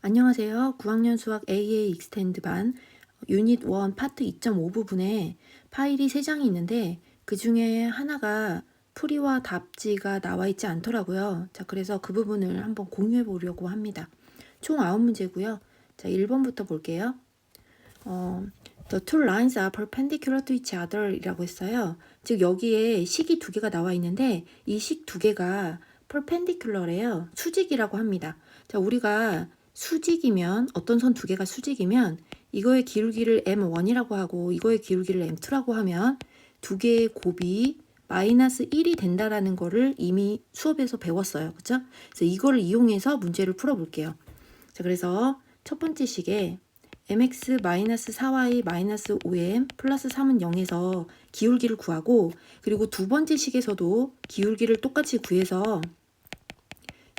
안녕하세요. 9학년 수학 AA 익스텐드 반 유닛 1 파트 2.5 부분에 파일이 3장이 있는데 그 중에 하나가 풀이와 답지가 나와 있지 않더라고요. 자, 그래서 그 부분을 한번 공유해 보려고 합니다. 총 9문제고요. 자, 1번부터 볼게요. 어, The two lines are perpendicular to each other 이라고 했어요. 즉 여기에 식이 두 개가 나와 있는데 이 식 두 개가 perpendicular래요. 수직이라고 합니다. 자, 우리가 수직이면 어떤 선 두 개가 수직이면 이거의 기울기를 m1이라고 하고 이거의 기울기를 m2라고 하면 두 개의 곱이 마이너스 1이 된다라는 거를 이미 수업에서 배웠어요. 그죠? 그래서 이거를 이용해서 문제를 풀어볼게요. 자, 그래서 첫 번째 식에 mx 마이너스 4y 마이너스 5m 플러스 3은 0에서 기울기를 구하고 그리고 두 번째 식에서도 기울기를 똑같이 구해서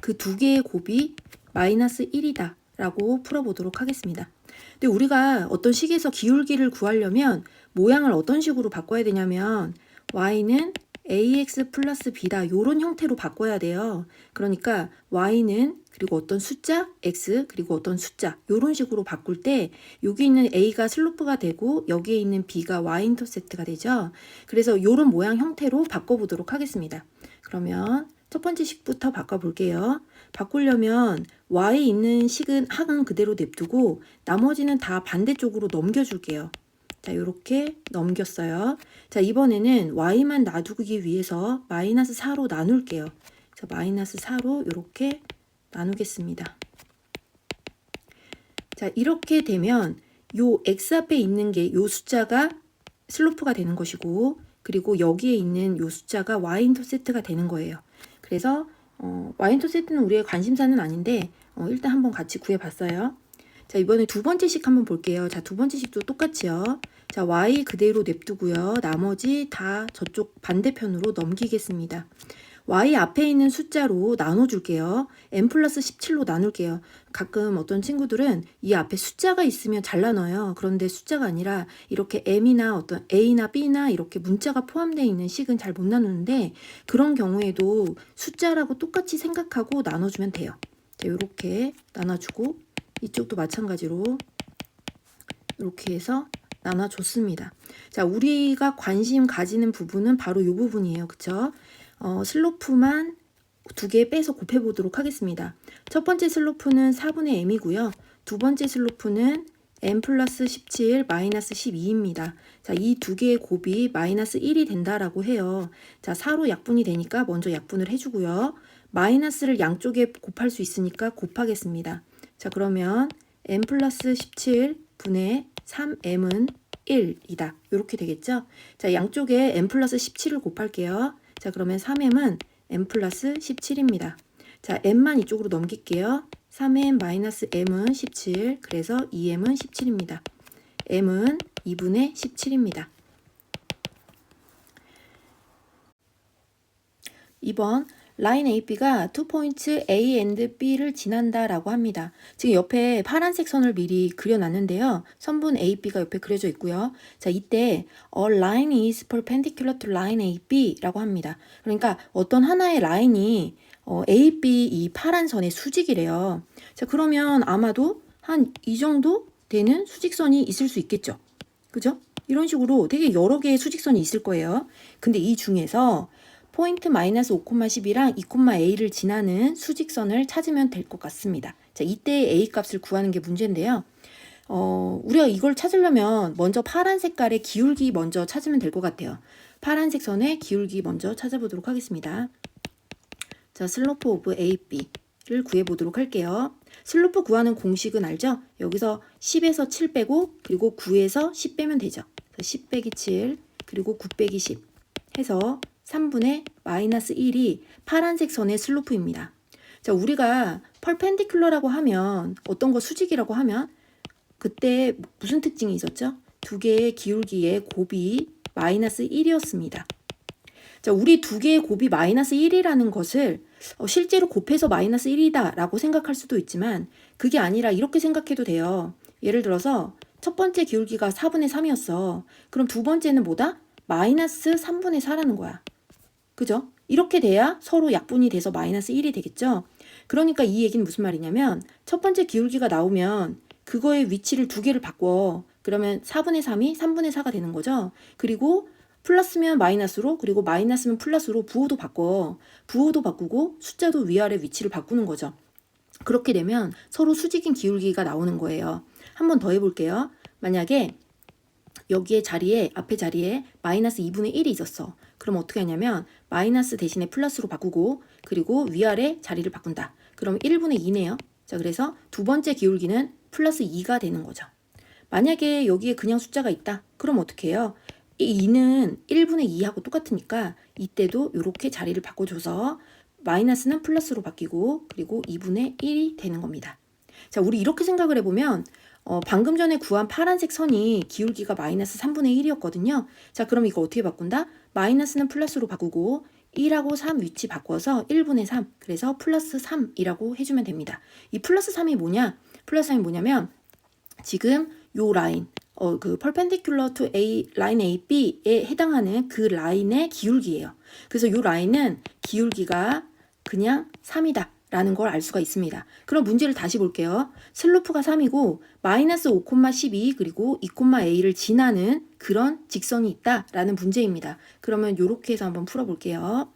그 두 개의 곱이 마이너스 1이다 라고 풀어보도록 하겠습니다. 근데 우리가 어떤 식에서 기울기를 구하려면 모양을 어떤 식으로 바꿔야 되냐면 y는 ax 플러스 b다 요런 형태로 바꿔야 돼요. 그러니까 y는 그리고 어떤 숫자 x 그리고 어떤 숫자 요런 식으로 바꿀 때 여기 있는 a가 슬로프가 되고 여기에 있는 b가 y 인터셉트가 되죠. 그래서 요런 모양 형태로 바꿔보도록 하겠습니다. 그러면 첫 번째 식부터 바꿔볼게요. 바꾸려면 y 있는 식은 항은 그대로 냅두고 나머지는 다 반대쪽으로 넘겨줄게요. 자, 이렇게 넘겼어요. 자, 이번에는 y만 놔두기 위해서 마이너스 4로 나눌게요. 자, 마이너스 4로 이렇게 나누겠습니다. 자, 이렇게 되면 요 x 앞에 있는 게 요 숫자가 슬로프가 되는 것이고 그리고 여기에 있는 요 숫자가 y 인터셉트가 되는 거예요. 그래서 어, y 인터셉트는 우리의 관심사는 아닌데 어, 일단 한번 같이 구해봤어요. 자 이번에 두 번째 식 한번 볼게요. 자 두 번째 식도 똑같이요. 자 y 그대로 냅두고요. 나머지 다 저쪽 반대편으로 넘기겠습니다. Y 앞에 있는 숫자로 나눠줄게요. n 플러스 17로 나눌게요. 가끔 어떤 친구들은 이 앞에 숫자가 있으면 잘 나눠요. 그런데 숫자가 아니라 이렇게 m이나 어떤 a나 b나 이렇게 문자가 포함되어 있는 식은 잘 못 나누는데 그런 경우에도 숫자라고 똑같이 생각하고 나눠주면 돼요. 자, 이렇게 나눠주고 이쪽도 마찬가지로 이렇게 해서 나눠줬습니다. 자, 우리가 관심 가지는 부분은 바로 이 부분이에요. 그쵸? 어, 슬로프만 두 개 빼서 곱해보도록 하겠습니다. 첫 번째 슬로프는 4분의 m이고요. 두 번째 슬로프는 m 플러스 17 마이너스 12입니다. 자, 이 두 개의 곱이 마이너스 1이 된다라고 해요. 자, 4로 약분이 되니까 먼저 약분을 해주고요. 마이너스를 양쪽에 곱할 수 있으니까 곱하겠습니다. 자, 그러면 m 플러스 17 분의 3m은 1이다. 이렇게 되겠죠? 자, 양쪽에 m 플러스 17을 곱할게요. 자, 그러면 3m은 m 플러스 17입니다. 자, m만 이쪽으로 넘길게요. 3m 마이너스 m은 17, 그래서 2m은 17입니다. m은 2분의 17입니다. 2번 라인 AB가 투 포인트 A and B를 지난다라고 합니다. 지금 옆에 파란색 선을 미리 그려놨는데요. 선분 AB가 옆에 그려져 있고요. 자, 이때 a line is perpendicular to line AB라고 합니다. 그러니까 어떤 하나의 라인이 어, AB 이 파란 선의 수직이래요. 자, 그러면 아마도 한 이 정도 되는 수직선이 있을 수 있겠죠. 그죠? 이런 식으로 되게 여러 개의 수직선이 있을 거예요. 근데 이 중에서 포인트 마이너스 5,10이랑 2,a를 지나는 수직선을 찾으면 될 것 같습니다. 자, 이때 a 값을 구하는 게 문제인데요. 어, 우리가 이걸 찾으려면 먼저 파란 색깔의 기울기 먼저 찾으면 될 것 같아요. 파란색 선의 기울기 먼저 찾아보도록 하겠습니다. 자, 슬로프 오브 AB를 구해보도록 할게요. 슬로프 구하는 공식은 알죠? 여기서 10에서 7 빼고 그리고 9에서 10 빼면 되죠. 10 빼기 7 그리고 9 빼기 10 해서 3분의 마이너스 1이 파란색 선의 슬로프입니다. 자, 우리가 펄펜디큘러라고 하면 어떤 거 수직이라고 하면 그때 무슨 특징이 있었죠? 두 개의 기울기의 곱이 마이너스 1이었습니다. 자, 우리 두 개의 곱이 마이너스 1이라는 것을 어, 실제로 곱해서 마이너스 1이다 라고 생각할 수도 있지만 그게 아니라 이렇게 생각해도 돼요. 예를 들어서 첫 번째 기울기가 4분의 3이었어. 그럼 두 번째는 뭐다? 마이너스 3분의 4라는 거야. 그죠? 이렇게 돼야 서로 약분이 돼서 마이너스 1이 되겠죠? 그러니까 이 얘기는 무슨 말이냐면 첫 번째 기울기가 나오면 그거의 위치를 두 개를 바꿔. 그러면 4분의 3이 3분의 4가 되는 거죠. 그리고 플러스면 마이너스로 그리고 마이너스면 플러스로 부호도 바꿔. 부호도 바꾸고 숫자도 위아래 위치를 바꾸는 거죠. 그렇게 되면 서로 수직인 기울기가 나오는 거예요. 한번 더 해볼게요. 만약에 여기에 자리에 앞에 자리에 마이너스 2분의 1이 있었어. 그럼 어떻게 하냐면 마이너스 대신에 플러스로 바꾸고 그리고 위아래 자리를 바꾼다. 그럼 1분의 2네요. 자 그래서 두 번째 기울기는 플러스 2가 되는 거죠. 만약에 여기에 그냥 숫자가 있다. 그럼 어떻게 해요? 이 2는 1분의 2하고 똑같으니까 이때도 이렇게 자리를 바꿔줘서 마이너스는 플러스로 바뀌고 그리고 2분의 1이 되는 겁니다. 자, 우리 이렇게 생각을 해보면 어, 방금 전에 구한 파란색 선이 기울기가 마이너스 3분의 1이었거든요. 자, 그럼 이거 어떻게 바꾼다? 마이너스는 플러스로 바꾸고 1하고 3 위치 바꿔서 1분의 3. 그래서 플러스 3이라고 해주면 됩니다. 이 플러스 3이 뭐냐? 플러스 3이 뭐냐면 지금 요 라인, 어, 그 perpendicular to A, 라인 AB에 해당하는 그 라인의 기울기예요. 그래서 요 라인은 기울기가 그냥 3이다. 라는 걸 알 수가 있습니다. 그럼 문제를 다시 볼게요. 슬로프가 3이고 마이너스 5,12 그리고 2,a를 지나는 그런 직선이 있다라는 문제입니다. 그러면 이렇게 해서 한번 풀어볼게요.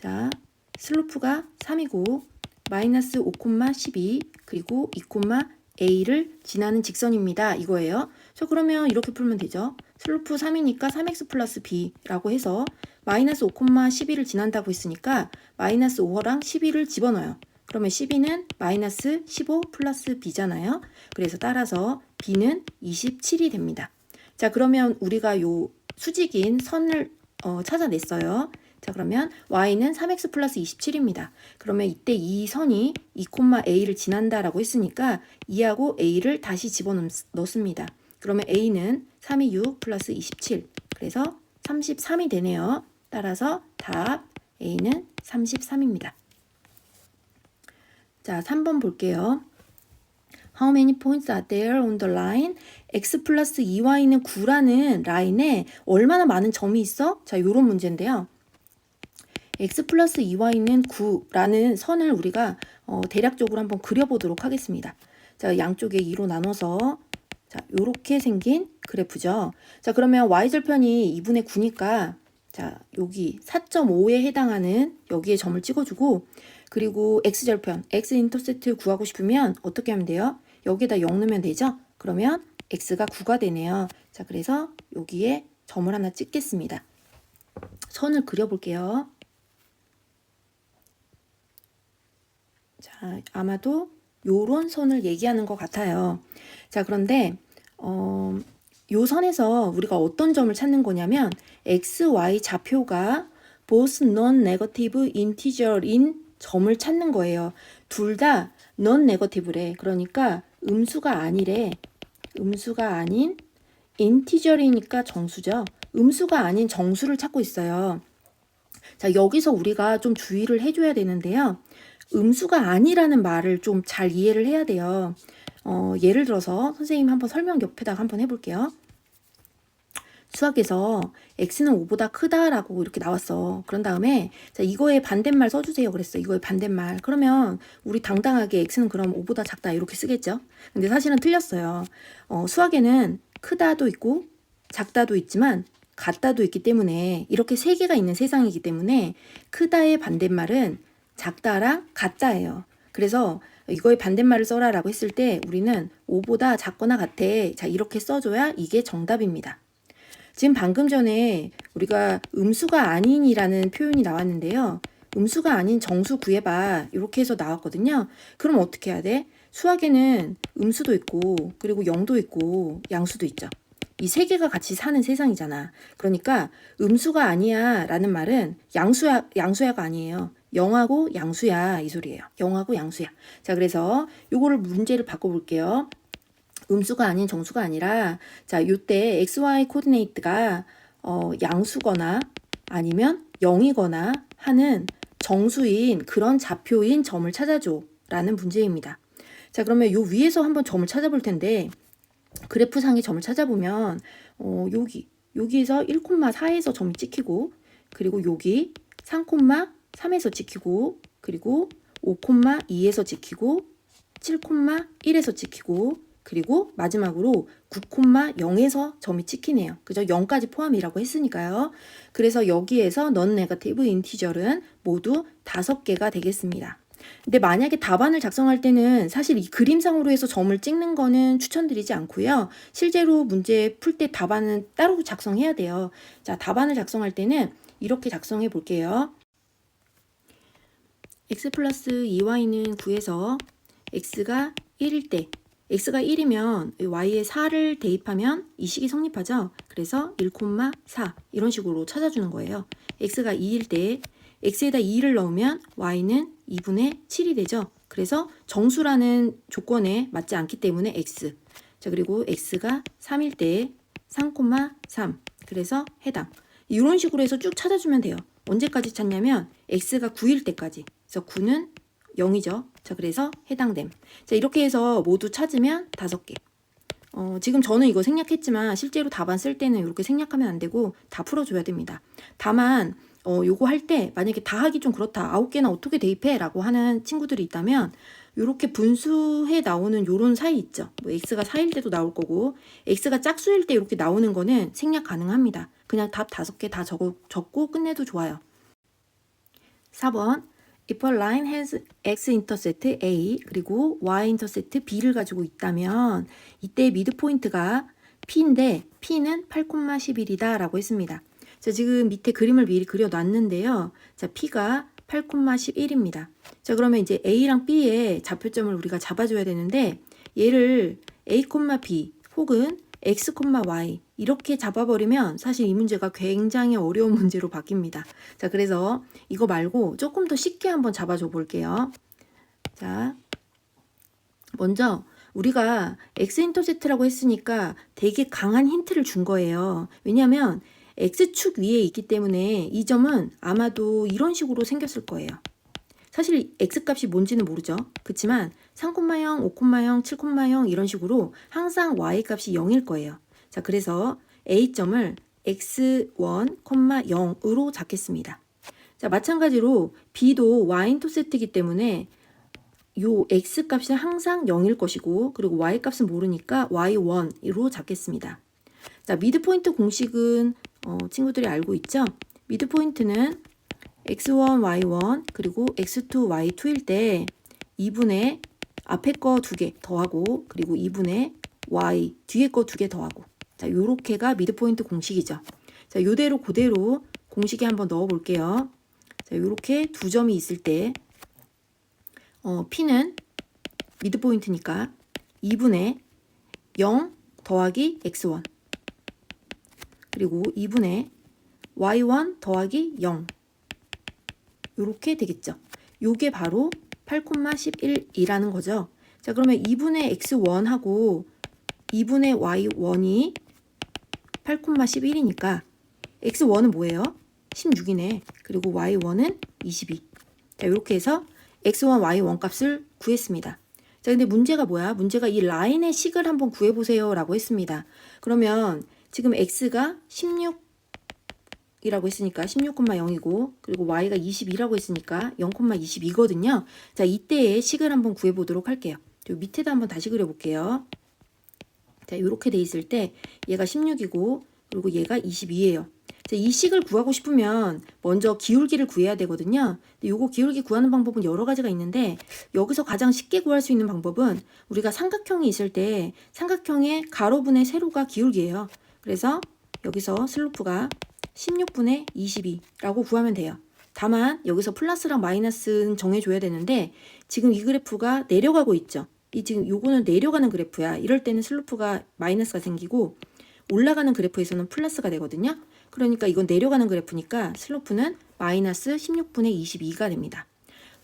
자, 슬로프가 3이고 마이너스 5,12 그리고 2,a를 지나는 직선입니다. 이거예요. 저 그러면 이렇게 풀면 되죠. 슬로프 3이니까 3x 플러스 b라고 해서 마이너스 5,12를 지난다고 했으니까 마이너스 5랑 12를 집어넣어요. 그러면 12는 마이너스 15 플러스 b잖아요. 그래서 따라서 b는 27이 됩니다. 자 그러면 우리가 요 수직인 선을 어, 찾아냈어요. 자 그러면 y는 3x 플러스 27입니다. 그러면 이때 이 선이 2,a를 지난다라고 했으니까 2하고 a를 다시 집어넣습니다. 그러면 a는 3이 6 플러스 27 그래서 33이 되네요. 따라서 답 a는 33입니다. 자 3번 볼게요. How many points are there on the line? x 플러스 2y는 9라는 라인에 얼마나 많은 점이 있어? 자, 요런 문제인데요. x 플러스 2y는 9라는 선을 우리가 어, 대략적으로 한번 그려보도록 하겠습니다. 자, 양쪽에 2로 나눠서 자, 요렇게 생긴 그래프죠. 자, 그러면 y절편이 2분의 9니까 자, 여기 4.5에 해당하는 여기에 점을 찍어주고 그리고 x절편, x인터셉트 구하고 싶으면 어떻게 하면 돼요? 여기에다 0 넣으면 되죠? 그러면 x가 9가 되네요. 자, 그래서 여기에 점을 하나 찍겠습니다. 선을 그려볼게요. 자, 아마도 요런 선을 얘기하는 것 같아요. 자, 그런데 어, 요 선에서 우리가 어떤 점을 찾는 거냐면 x, y 좌표가 both non-negative integer인 점을 찾는 거예요. 둘 다 non-negative래. 그러니까 음수가 아니래. 음수가 아닌 인티저리니까 정수죠. 음수가 아닌 정수를 찾고 있어요. 자, 여기서 우리가 좀 주의를 해줘야 되는데요. 음수가 아니라는 말을 좀 잘 이해를 해야 돼요. 어, 예를 들어서 선생님 한번 설명 옆에다가 한번 해볼게요. 수학에서 x는 5보다 크다라고 이렇게 나왔어. 그런 다음에 자 이거의 반대말 써주세요. 그랬어. 이거의 반대말. 그러면 우리 당당하게 x는 그럼 5보다 작다 이렇게 쓰겠죠. 근데 사실은 틀렸어요. 어, 수학에는 크다도 있고 작다도 있지만 같다도 있기 때문에 이렇게 세 개가 있는 세상이기 때문에 크다의 반대말은 작다랑 같다예요. 그래서 이거의 반대말을 써라라고 했을 때 우리는 5보다 작거나 같아. 자, 이렇게 써줘야 이게 정답입니다. 지금 방금 전에 우리가 음수가 아닌이라는 표현이 나왔는데요. 음수가 아닌 정수 구해봐. 이렇게 해서 나왔거든요. 그럼 어떻게 해야 돼? 수학에는 음수도 있고, 그리고 영도 있고, 양수도 있죠. 이 세 개가 같이 사는 세상이잖아. 그러니까 음수가 아니야 라는 말은 양수야, 양수야가 아니에요. 영하고 양수야 이 소리예요. 영하고 양수야. 자, 그래서 요거를 문제를 바꿔볼게요. 음수가 아닌 정수가 아니라 자, 요때 xy 코디네이트가 어, 양수거나 아니면 0이거나 하는 정수인 그런 좌표인 점을 찾아줘 라는 문제입니다. 자, 그러면 요 위에서 한번 점을 찾아볼 텐데 그래프 상의 점을 찾아보면 어, 여기 여기에서 1,4에서 점이 찍히고 그리고 여기 3,3에서 찍히고 그리고 5,2에서 지키고 7,1에서 지키고 그리고 마지막으로 9,0에서 점이 찍히네요. 그죠? 0까지 포함이라고 했으니까요. 그래서 여기에서 넌 네거티브 인티저는 모두 5개가 되겠습니다. 근데 만약에 답안을 작성할 때는 사실 이 그림상으로 해서 점을 찍는 거는 추천드리지 않고요. 실제로 문제 풀 때 답안은 따로 작성해야 돼요. 자, 답안을 작성할 때는 이렇게 작성해 볼게요. x 플러스 2y는 9에서 x가 1일 때 x가 1이면 y에 4를 대입하면 이 식이 성립하죠. 그래서 1,4 이런 식으로 찾아주는 거예요. x가 2일 때 x에다 2를 넣으면 y는 2분의 7이 되죠. 그래서 정수라는 조건에 맞지 않기 때문에 x. 자, 그리고 x가 3일 때 3,3. 그래서 해당. 이런 식으로 해서 쭉 찾아주면 돼요. 언제까지 찾냐면 x가 9일 때까지. 그래서 9는 0이죠. 자, 그래서 해당됨. 자, 이렇게 해서 모두 찾으면 다섯 개. 어, 지금 저는 이거 생략했지만 실제로 답안 쓸 때는 이렇게 생략하면 안 되고 다 풀어줘야 됩니다. 다만 어, 요거 할 때 만약에 다 하기 좀 그렇다. 아홉 개나 어떻게 대입해? 라고 하는 친구들이 있다면 요렇게 분수해 나오는 요런 사이 있죠. 뭐 x가 4일 때도 나올 거고 x가 짝수일 때 이렇게 나오는 거는 생략 가능합니다. 그냥 답 다섯 개 다 적고 끝내도 좋아요. 4번 If a line has x-intercept A 그리고 y-intercept B를 가지고 있다면 이때 미드 포인트가 P인데 P는 8,11이다 라고 했습니다. 자, 지금 밑에 그림을 미리 그려 놨는데요. 자, P가 8,11입니다. 자, 그러면 이제 A랑 B의 좌표점을 우리가 잡아줘야 되는데 얘를 A, B 혹은 x, y 이렇게 잡아버리면 사실 이 문제가 굉장히 어려운 문제로 바뀝니다. 자, 그래서 이거 말고 조금 더 쉽게 한번 잡아줘 볼게요. 자, 먼저 우리가 x-인터셉트라고 했으니까 되게 강한 힌트를 준 거예요. 왜냐하면 x축 위에 있기 때문에 이 점은 아마도 이런 식으로 생겼을 거예요. 사실 x값이 뭔지는 모르죠. 그렇지만 3,0, 5,0, 7,0 이런 식으로 항상 y값이 0일 거예요. 자, 그래서 a점을 x1, 0으로 잡겠습니다. 자, 마찬가지로 b도 y 인터셉트이기 때문에 요 x값은 항상 0일 것이고 그리고 y값은 모르니까 y1으로 잡겠습니다. 자, 미드포인트 공식은 어, 친구들이 알고 있죠? 미드포인트는 x1, y1 그리고 x2, y2일 때 2분의 앞에 거 두 개 더하고 그리고 2분의 y 뒤에 거 두 개 더하고 자 요렇게가 미드포인트 공식이죠. 자 요대로 그대로 공식에 한번 넣어 볼게요. 자 요렇게 두 점이 있을 때 어, p는 미드포인트니까 2분의 0 더하기 x1 그리고 2분의 y1 더하기 0 이렇게 되겠죠. 요게 바로 8,11이라는 거죠. 자, 그러면 2분의 x1하고 2분의 y1이 8,11이니까 x1은 뭐예요? 16이네. 그리고 y1은 22. 자, 이렇게 해서 x1, y1 값을 구했습니다. 자, 근데 문제가 뭐야? 문제가 이 라인의 식을 한번 구해보세요. 라고 했습니다. 그러면 지금 x가 16 이라고 했으니까 16,0이고 그리고 y가 22라고 했으니까 0,22거든요. 자, 이때의 식을 한번 구해 보도록 할게요. 요 밑에다 한번 다시 그려 볼게요. 자, 이렇게 돼 있을 때 얘가 16이고 그리고 얘가 22예요. 자, 이 식을 구하고 싶으면 먼저 기울기를 구해야 되거든요. 근데 요거 기울기 구하는 방법은 여러 가지가 있는데 여기서 가장 쉽게 구할 수 있는 방법은 우리가 삼각형이 있을 때 삼각형의 가로분의 세로가 기울기예요. 그래서 여기서 슬로프가 16분의 22라고 구하면 돼요. 다만 여기서 플러스랑 마이너스는 정해줘야 되는데 지금 이 그래프가 내려가고 있죠. 이 지금 요거는 내려가는 그래프야. 이럴 때는 슬로프가 마이너스가 생기고 올라가는 그래프에서는 플러스가 되거든요. 그러니까 이건 내려가는 그래프니까 슬로프는 마이너스 16분의 22가 됩니다.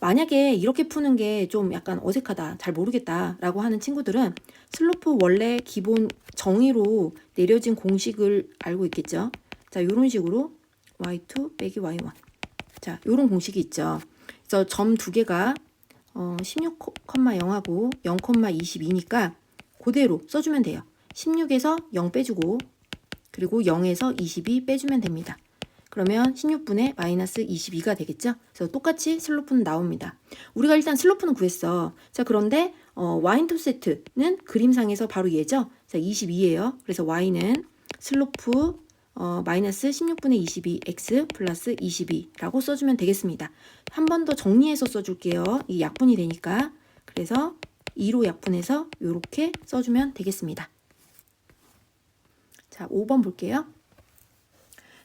만약에 이렇게 푸는 게 좀 약간 어색하다, 잘 모르겠다 라고 하는 친구들은 슬로프 원래 기본 정의로 내려진 공식을 알고 있겠죠. 자, 이런 식으로 y2 빼기 y1. 자, 이런 공식이 있죠. 그래서 점 두 개가 어, 16,0하고 0,22니까 그대로 써주면 돼요. 16에서 0 빼주고 그리고 0에서 22 빼주면 됩니다. 그러면 16분의 마이너스 22가 되겠죠? 그래서 똑같이 슬로프는 나옵니다. 우리가 일단 슬로프는 구했어. 자, 그런데 어, y인터셉트는 그림상에서 바로 얘죠? 자, 22예요. 그래서 y는 슬로프 어, 마이너스 16분의 22 x 플러스 22라고 써주면 되겠습니다. 한 번 더 정리해서 써줄게요. 이 약분이 되니까. 그래서 2로 약분해서 이렇게 써주면 되겠습니다. 자, 5번 볼게요.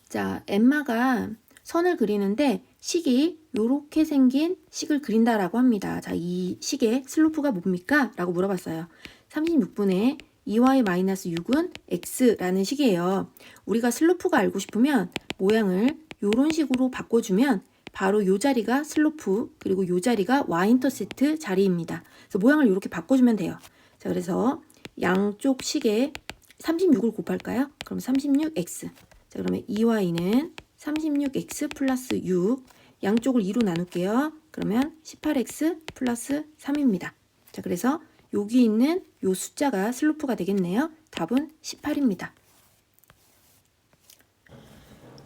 자, 엠마가 선을 그리는데 식이 이렇게 생긴 식을 그린다라고 합니다. 자, 이 식의 슬로프가 뭡니까? 라고 물어봤어요. 36분의 2y-6은 x라는 식이에요. 우리가 슬로프가 알고 싶으면 모양을 이런 식으로 바꿔주면 바로 이 자리가 슬로프 그리고 이 자리가 y-인터셉트 자리입니다. 그래서 모양을 이렇게 바꿔주면 돼요. 자, 그래서 양쪽 식에 36을 곱할까요? 그럼 36x. 자, 그러면 2y는 36x 플러스 6. 양쪽을 2로 나눌게요. 그러면 18x 플러스 3입니다. 자, 그래서 여기 있는 요 숫자가 슬로프가 되겠네요. 답은 18입니다.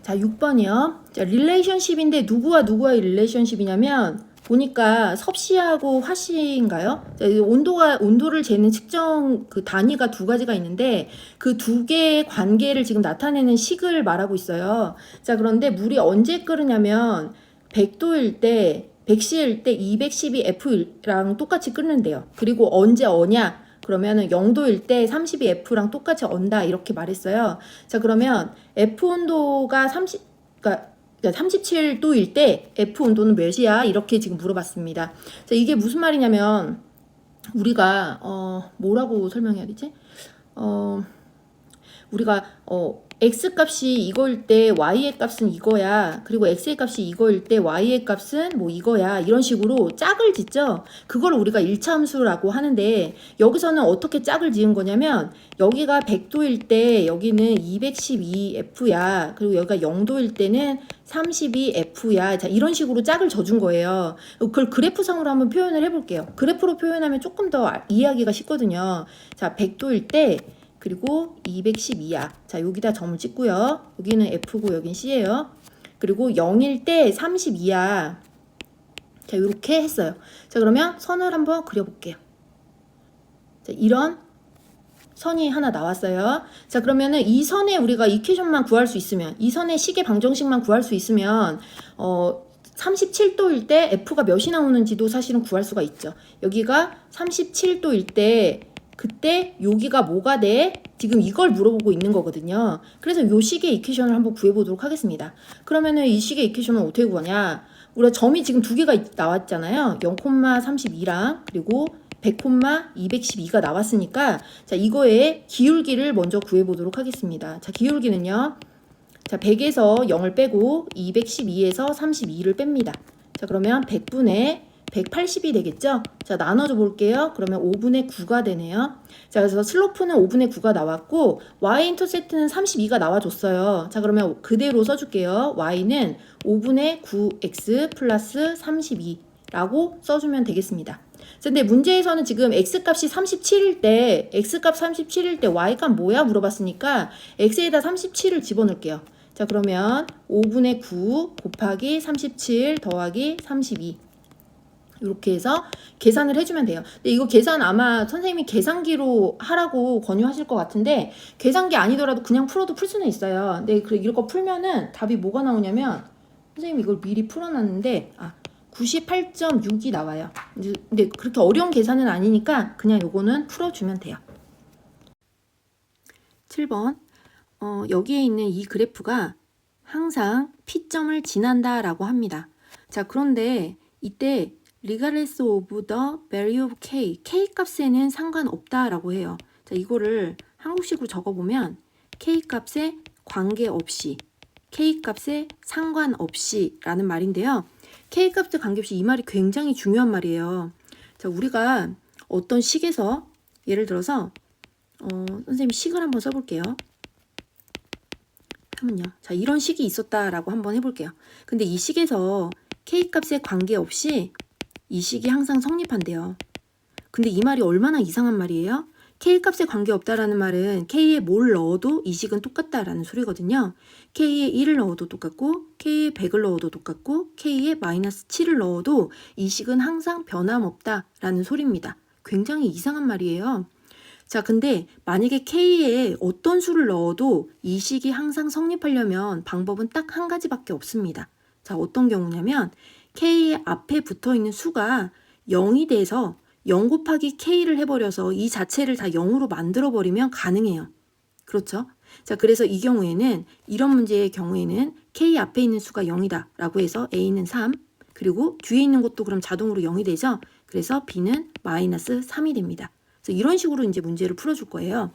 자, 6번이요. 자, 릴레이션십인데 누구와 누구와의 릴레이션십이냐면 보니까 섭씨하고 화씨인가요? 온도가 온도를 재는 측정 그 단위가 두 가지가 있는데 그 두 개의 관계를 지금 나타내는 식을 말하고 있어요. 자, 그런데 물이 언제 끓으냐면 100도일 때 100C일 때 212F랑 똑같이 끓는데요. 그리고 언제 어냐? 그러면은 0도 일 때 32F랑 똑같이 언다 이렇게 말했어요. 자, 그러면 F 온도가 30 그러니까 37도일 때 F 온도는 몇이야? 이렇게 지금 물어봤습니다. 자, 이게 무슨 말이냐면 우리가 어 뭐라고 설명해야 되지? 어 우리가 어 x 값이 이거일 때 y의 값은 이거야. 그리고 x의 값이 이거일 때 y의 값은 뭐 이거야. 이런 식으로 짝을 짓죠. 그걸 우리가 1차 함수라고 하는데 여기서는 어떻게 짝을 지은 거냐면 여기가 100도일 때 여기는 212f야. 그리고 여기가 0도일 때는 32f야. 자, 이런 식으로 짝을 져준 거예요. 그걸 그래프상으로 한번 표현을 해 볼게요. 그래프로 표현하면 조금 더 이해하기가 쉽거든요. 자, 100도일 때 그리고 212야. 자, 여기다 점을 찍고요. 여기는 F고 여긴 C예요. 그리고 0일 때 32야. 자, 이렇게 했어요. 자, 그러면 선을 한번 그려볼게요. 자, 이런 선이 하나 나왔어요. 자, 그러면은 이 선에 우리가 이퀘션만 구할 수 있으면, 이 선의 시계 방정식만 구할 수 있으면, 어, 37도일 때 F가 몇이 나오는지도 사실은 구할 수가 있죠. 여기가 37도일 때 그때 여기가 뭐가 돼? 지금 이걸 물어보고 있는 거거든요. 그래서 요 식의 이퀘션을 한번 구해보도록 하겠습니다. 그러면은 이 식의 이퀘션은 어떻게 구하냐? 우리가 점이 지금 두 개가 나왔잖아요. 0,32랑 그리고 100,212가 나왔으니까 자 이거의 기울기를 먼저 구해보도록 하겠습니다. 자 기울기는요. 자 100에서 0을 빼고 212에서 32를 뺍니다. 자 그러면 100분의 180이 되겠죠? 자, 나눠줘 볼게요. 그러면 5분의 9가 되네요. 자, 그래서 슬로프는 5분의 9가 나왔고, y 인터셉트는 32가 나와줬어요. 자, 그러면 그대로 써줄게요. y는 5분의 9x 플러스 32라고 써주면 되겠습니다. 자, 근데 문제에서는 지금 x값이 37일 때, x값 37일 때 y값 뭐야? 물어봤으니까 x에다 37을 집어넣을게요. 자, 그러면 5분의 9 곱하기 37 더하기 32. 이렇게 해서 계산을 해주면 돼요. 근데 이거 계산 아마 선생님이 계산기로 하라고 권유하실 것 같은데 계산기 아니더라도 그냥 풀어도 풀 수는 있어요. 근데 그 이거 풀면은 답이 뭐가 나오냐면 선생님이 이걸 미리 풀어놨는데 아 98.6이 나와요. 근데 그렇게 어려운 계산은 아니니까 그냥 요거는 풀어주면 돼요. 7번 어, 여기에 있는 이 그래프가 항상 P점을 지난다라고 합니다. 자 그런데 이때 regardless of the value of k, k 값에는 상관없다라고 해요. 자, 이거를 한국식으로 적어보면 k 값에 관계없이, k 값에 상관없이 라는 말인데요. k 값에 관계없이 이 말이 굉장히 중요한 말이에요. 자, 우리가 어떤 식에서 예를 들어서 어, 선생님 식을 한번 써볼게요. 하면요. 자, 이런 식이 있었다라고 한번 해볼게요. 근데 이 식에서 k 값에 관계없이 이 식이 항상 성립한대요. 근데 이 말이 얼마나 이상한 말이에요? k 값에 관계없다라는 말은 k에 뭘 넣어도 이 식은 똑같다라는 소리거든요. k에 1을 넣어도 똑같고 k에 100을 넣어도 똑같고 k에 마이너스 7을 넣어도 이 식은 항상 변함없다라는 소리입니다. 굉장히 이상한 말이에요. 자, 근데 만약에 k에 어떤 수를 넣어도 이 식이 항상 성립하려면 방법은 딱 한 가지밖에 없습니다. 자, 어떤 경우냐면 k의 앞에 붙어 있는 수가 0이 돼서 0 곱하기 k를 해버려서 이 자체를 다 0으로 만들어버리면 가능해요. 그렇죠? 자, 그래서 이 경우에는 이런 문제의 경우에는 k 앞에 있는 수가 0이다 라고 해서 a는 3 그리고 뒤에 있는 것도 그럼 자동으로 0이 되죠? 그래서 b는 마이너스 3이 됩니다. 그래서 이런 식으로 이제 문제를 풀어줄 거예요.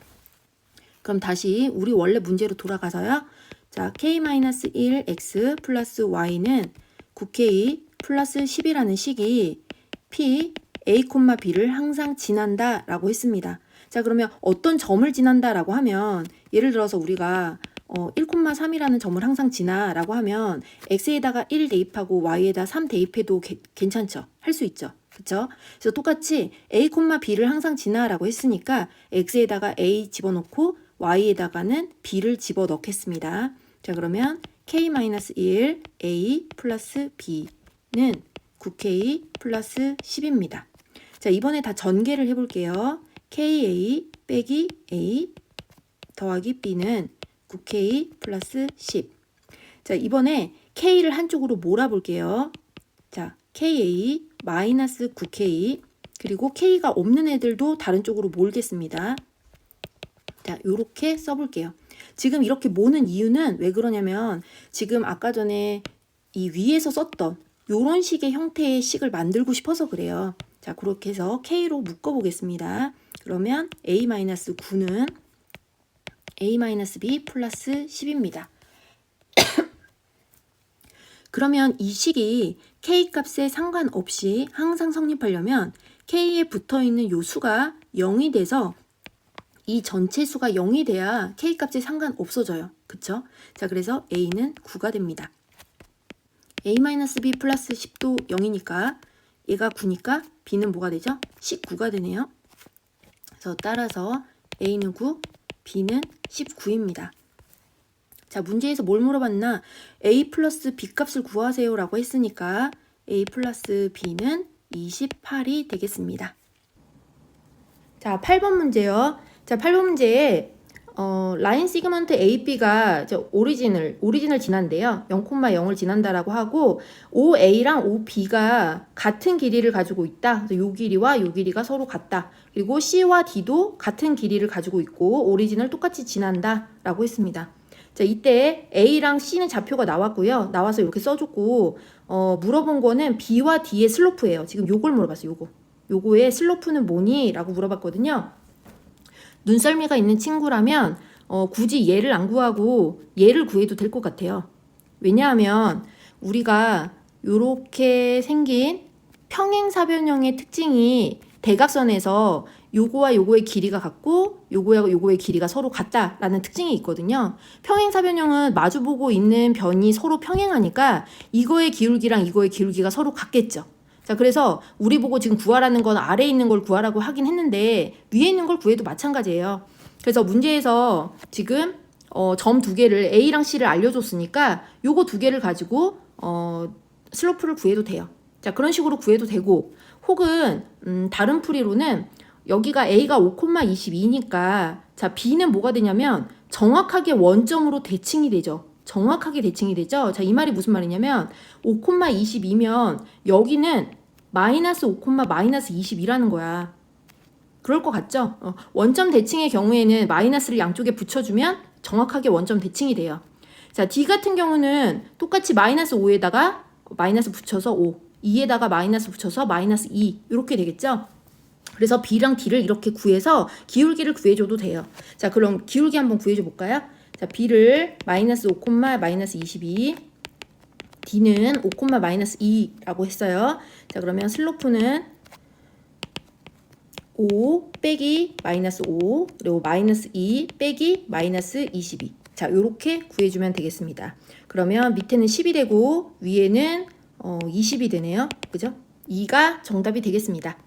그럼 다시 우리 원래 문제로 돌아가서요. 자, k-1 x 플러스 y는 9k 플러스 10이라는 식이 p a, b를 항상 지난다 라고 했습니다. 자, 그러면 어떤 점을 지난다 라고 하면 예를 들어서 우리가 어, 1,3이라는 점을 항상 지나 라고 하면 x에다가 1 대입하고 y에다 3 대입해도 게- 괜찮죠? 할 수 있죠? 그쵸? 그래서 똑같이 a, b를 항상 지나 라고 했으니까 x에다가 a 집어넣고 y에다가는 b를 집어넣겠습니다. 자, 그러면 k-1 a 플러스 b는 9k 플러스 10입니다. 자, 이번에 다 전개를 해볼게요. ka 빼기 a 더하기 b는 9k 플러스 10. 자, 이번에 k를 한쪽으로 몰아볼게요. 자, ka 마이너스 9k 그리고 k가 없는 애들도 다른 쪽으로 몰겠습니다. 자, 요렇게 써볼게요. 지금 이렇게 모는 이유는 왜 그러냐면 지금 아까 전에 이 위에서 썼던 요런 식의 형태의 식을 만들고 싶어서 그래요. 자, 그렇게 해서 K로 묶어 보겠습니다. 그러면 A-9는 A-B 플러스 10입니다. 그러면 이 식이 K 값에 상관없이 항상 성립하려면 K에 붙어 있는 요 수가 0이 돼서 이 전체 수가 0이 돼야 K 값에 상관없어져요. 그쵸? 자, 그래서 A는 9가 됩니다. A-B 플러스 10도 0이니까 얘가 9니까 B는 뭐가 되죠? 19가 되네요. 그래서 따라서 A는 9, B는 19입니다. 자, 문제에서 뭘 물어봤나? A 플러스 B 값을 구하세요 라고 했으니까 A 플러스 B는 28이 되겠습니다. 자, 8번 문제요. 자, 8번 문제에 어, 라인 시그먼트 AB가 저 오리진을 오리진을 지난데요. 0,0을 지난다라고 하고 OA랑 OB가 같은 길이를 가지고 있다. 요 길이와 요 길이가 서로 같다. 그리고 C와 D도 같은 길이를 가지고 있고 오리진을 똑같이 지난다라고 했습니다. 자, 이때 A랑 C는 좌표가 나왔고요. 나와서 이렇게 써줬고 어, 물어본 거는 B와 D의 슬로프예요. 지금 요걸 물어봤어요. 요거. 요거의 슬로프는 뭐니? 라고 물어봤거든요. 눈썰미가 있는 친구라면 어, 굳이 얘를 안 구하고 얘를 구해도 될 것 같아요. 왜냐하면 우리가 이렇게 생긴 평행사변형의 특징이 대각선에서 요거와 요거의 길이가 같고 요거와 요거의 길이가 서로 같다라는 특징이 있거든요. 평행사변형은 마주보고 있는 변이 서로 평행하니까 이거의 기울기랑 이거의 기울기가 서로 같겠죠. 자, 그래서 우리 보고 지금 구하라는 건 아래에 있는 걸 구하라고 하긴 했는데 위에 있는 걸 구해도 마찬가지예요. 그래서 문제에서 지금 어, 점 두 개를 A랑 C를 알려줬으니까 요거 두 개를 가지고 어, 슬로프를 구해도 돼요. 자, 그런 식으로 구해도 되고 혹은 음, 다른 풀이로는 여기가 A가 5,22니까 자, B는 뭐가 되냐면 정확하게 원점으로 대칭이 되죠. 정확하게 대칭이 되죠. 자, 이 말이 무슨 말이냐면 5,22면 여기는 마이너스 5, 마이너스 22라는 거야. 그럴 것 같죠? 어, 원점 대칭의 경우에는 마이너스를 양쪽에 붙여주면 정확하게 원점 대칭이 돼요. 자, D 같은 경우는 똑같이 마이너스 5에다가 마이너스 붙여서 5, 2에다가 마이너스 붙여서 마이너스 2 이렇게 되겠죠? 그래서 B랑 D를 이렇게 구해서 기울기를 구해줘도 돼요. 자, 그럼 기울기 한번 구해줘 볼까요? 자, B를 마이너스 5, 마이너스 22 D는 5, 마이너스 2라고 했어요. 자, 그러면 슬로프는 5 빼기 마이너스 5 그리고 마이너스 2 빼기 마이너스 22. 자, 요렇게 구해주면 되겠습니다. 그러면 밑에는 10이 되고 위에는 어, 20이 되네요. 그죠? 2가 정답이 되겠습니다.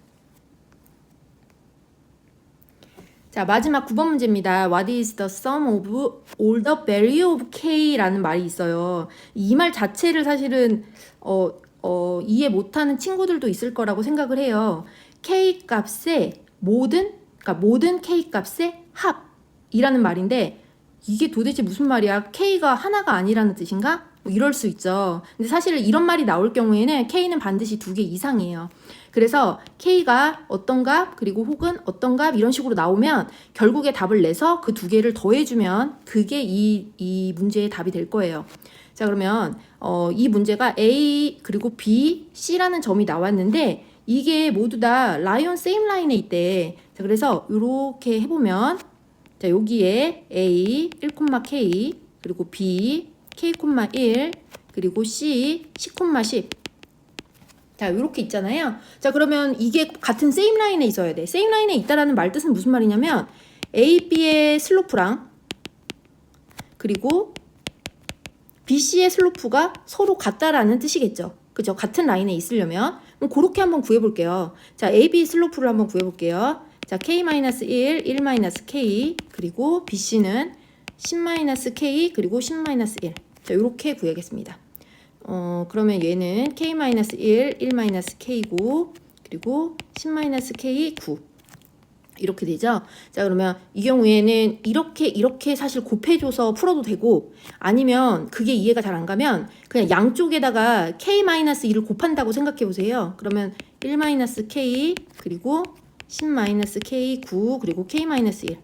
자, 마지막 9번 문제입니다. What is the sum of all the value of k라는 말이 있어요. 이 말 자체를 사실은 어, 어, 이해 못하는 친구들도 있을 거라고 생각을 해요. k 값의 모든 그러니까 모든 k 값의 합이라는 말인데 이게 도대체 무슨 말이야? k가 하나가 아니라는 뜻인가? 뭐 이럴 수 있죠. 근데 사실 이런 말이 나올 경우에는 k는 반드시 두 개 이상이에요. 그래서 k가 어떤 값 그리고 혹은 어떤 값 이런 식으로 나오면 결국에 답을 내서 그 두 개를 더해주면 그게 이, 이 문제의 답이 될 거예요. 자 그러면 어, 이 문제가 A 그리고 B, C라는 점이 나왔는데 이게 모두 다 라이온 세임 라인에 있대. 자 그래서 이렇게 해보면 자 여기에 A 1,K 그리고 B K,1 그리고 C 10,10 자, 이렇게 있잖아요. 자, 그러면 이게 같은 세임 라인에 있어야 돼. 세임 라인에 있다라는 말 뜻은 무슨 말이냐면 A, B의 슬로프랑 그리고 B, C의 슬로프가 서로 같다라는 뜻이겠죠. 그죠? 같은 라인에 있으려면 그럼 그렇게 한번 구해 볼게요. 자, A, B 슬로프를 한번 구해 볼게요. 자, K-1, 1-K 그리고 B, C는 10-K 그리고 10-1. 자, 이렇게 구해야겠습니다. 어, 그러면 얘는 k-1, 1-k고 그리고 10-k 9 이렇게 되죠. 자, 그러면 이 경우에는 이렇게 이렇게 사실 곱해줘서 풀어도 되고 아니면 그게 이해가 잘 안 가면 그냥 양쪽에다가 k-1을 곱한다고 생각해 보세요. 그러면 1-k 그리고 10-k 9 그리고 k-1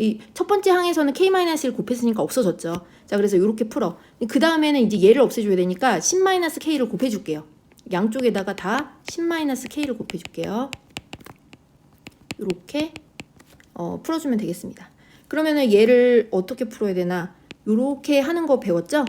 이 첫 번째 항에서는 k-1 곱했으니까 없어졌죠. 자, 그래서 이렇게 풀어. 그 다음에는 이제 얘를 없애줘야 되니까 10-k를 곱해줄게요. 양쪽에다가 다 10-k를 곱해줄게요. 이렇게 어, 풀어주면 되겠습니다. 그러면은 얘를 어떻게 풀어야 되나? 이렇게 하는 거 배웠죠?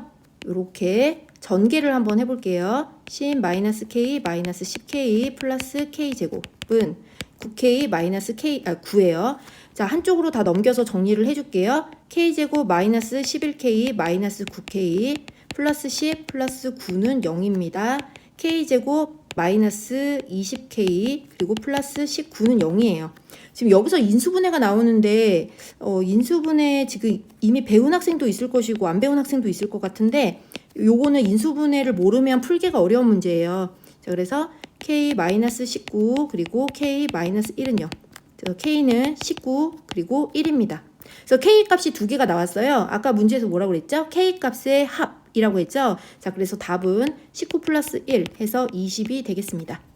이렇게 전개를 한번 해볼게요. 10-k 10k 플러스 k 제곱은 9k 마이너스 k 아 9예요. 자 한쪽으로 다 넘겨서 정리를 해 줄게요. k 제곱 마이너스 11k 마이너스 9k 플러스 10 플러스 9는 0입니다. k 제곱 마이너스 20k 그리고 플러스 19는 0이에요. 지금 여기서 인수분해가 나오는데 어, 인수분해 지금 이미 배운 학생도 있을 것이고 안 배운 학생도 있을 것 같은데 요거는 인수분해를 모르면 풀기가 어려운 문제예요. 자 그래서 k-19 그리고 k-1은요. 그래서 k는 19 그리고 1입니다. 그래서 k 값이 두 개가 나왔어요. 아까 문제에서 뭐라고 그랬죠? k 값의 합이라고 했죠? 자, 그래서 답은 19 플러스 1 해서 20이 되겠습니다.